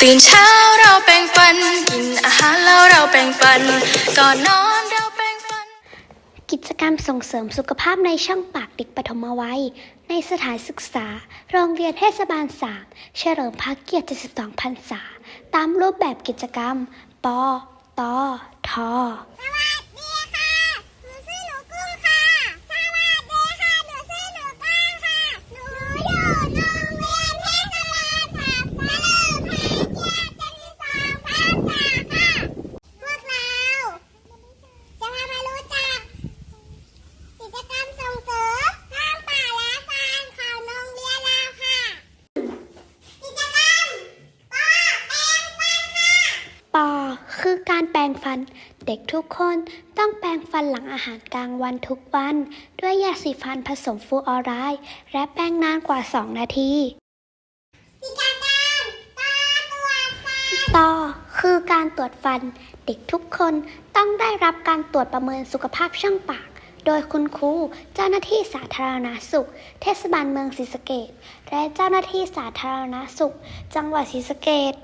ตื่นเช้าเราแปรงฟัน กินอาหารแล้วเราแปรงฟัน ก่อนนอนเราแปรงฟัน กิจกรรมส่งเสริมสุขภาพในช่องปากเด็กปฐมวัย ในสถานศึกษา โรงเรียนเทศบาลสามเฉลิมพระเกียรติ 72 พรรษา ตามรูปแบบกิจกรรม ป ต ท สวัสดีค่ะ หนูชื่อหนูกุ้งค่ะ สวัสดีค่ะ หนูชื่อหนูก้างค่ะ หนูอยู่โรงเรียนเทศบาลสามเฉลิมพระเกียรติ72พรรษาค่ะ พวกเรา จะพามารู้จัก กิจกรรมส่งเสริมทางป่าและฟานของโรงเรียนเราค่ะ กิจกรรมปอแปรงฟันค่ะ ป คือ การแปรงฟัน เด็กทุกคนต้องแปรงฟันหลังอาหารกลางวันทุกวัน ด้วยยาสีฟันผสมฟลูออไรด์และแปรงนานกว่า 2 นาทีกิจกรรมตาตรวจฟันต่อคือการตรวจฟัน เด็กทุกคนต้องได้รับการตรวจประเมินสุขภาพช่องปาก โดยคุณครูเจ้าหน้าที่สาธารณสุข เทศบาลเมืองศรีสะเกดและเจ้าหน้าที่สาธารณสุข จังหวัดศรีสะเกด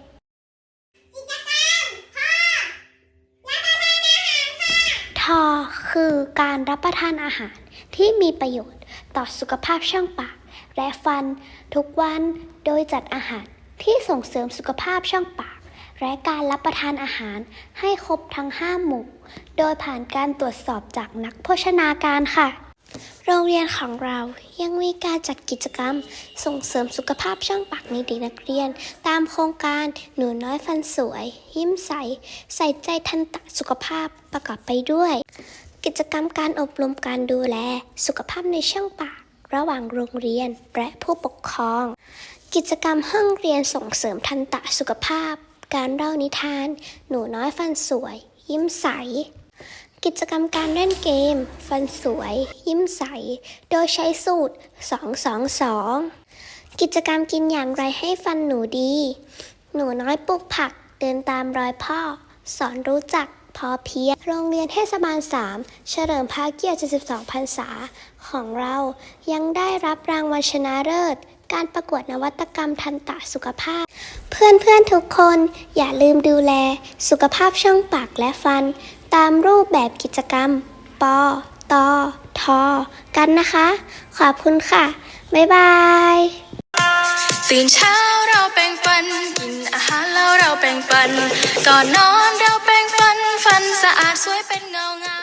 กิจกรรมพ่อรับประทานอาหารค่ะ ทอคือการรับประทานอาหารที่มีประโยชน์ต่อสุขภาพช่องปาก และฟันทุกวันโดยจัดอาหารที่ส่งเสริมสุขภาพช่องปาก และการรับประทานอาหารให้ครบทั้ง 5 หมู่ โดยผ่านการตรวจสอบจากนักโภชนาการค่ะ โรงเรียนของเรายังมีการจัดกิจกรรม ส่งเสริมสุขภาพช่องปากในเด็กนักเรียน ตามโครงการหนูน้อยฟันสวย ยิ้มใส ใส่ใจทันตสุขภาพประกอบไปด้วย กิจกรรมการอบรมการดูแล สุขภาพในช่องปาก ระหว่างโรงเรียนและผู้ปกครอง กิจกรรมห้องเรียนส่งเสริมทันตสุขภาพ การเล่านิทาน หนูน้อยฟันสวย ยิ้มใส กิจกรรมการเล่นเกม ฟันสวย ยิ้มใส โดยใช้สูตร 222 กิจกรรมกินอย่างไรให้ฟันหนูดี หนูน้อยปลูกผัก เดินตามรอยพ่อ สอนรู้จักพอเพียงโรงเรียนเทศบาล 3 เฉลิมพระเกียรติ 72 พรรษา ของเรายังได้รับรางวัลชนะเลิศ การประกวดนวัตกรรมทันตะสุขภาพ เพื่อนๆทุกคนอย่าลืมดูแล สุขภาพช่องปากและฟัน ตามรูปแบบกิจกรรม ปอตอทอกันนะคะ ขอบคุณค่ะ บ๊ายบาย ตื่นเช้าเราแปรงฟัน กินอาหารแล้วเราแปรงฟัน ก่อนนอนเราแปรงฟัน ฟันสะอาดสวยเป็นเงางาม